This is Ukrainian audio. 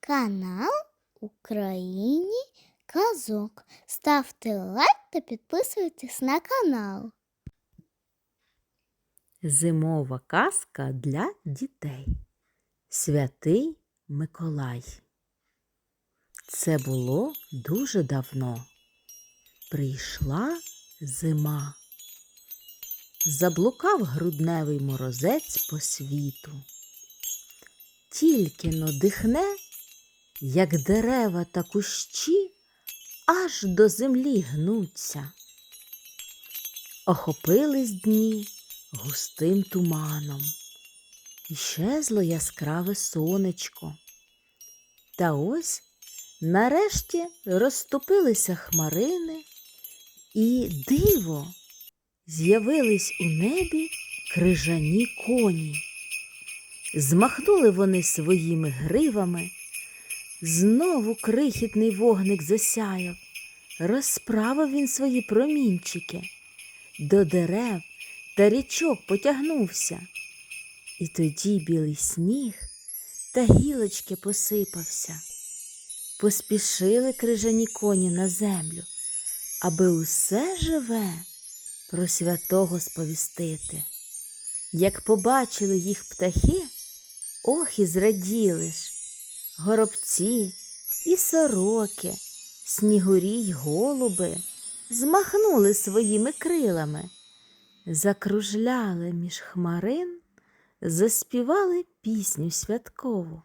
канал Україні Казок. Ставте лайк та підписуйтесь на канал. Зимова казка для дітей. Святий Миколай. Це було дуже давно. Прийшла зима. Заблукав грудневий морозець по світу. Тільки но дихне, як дерева та кущі аж до землі гнуться. Охопились дні густим туманом. Іщезло яскраве сонечко. Та ось нарешті розступилися хмарини, і диво з'явились у небі крижані коні. Змахнули вони своїми гривами. Знову крихітний вогник засяяв, розправив він свої промінчики. До дерев та річок потягнувся. І тоді білий сніг та гілочки посипався. Поспішили крижані коні на землю, аби усе живе про святого сповістити. Як побачили їх птахи, ох і зраділи ж. Горобці і сороки, снігурі й голуби змахнули своїми крилами закружляли між хмарин, заспівали пісню святкову.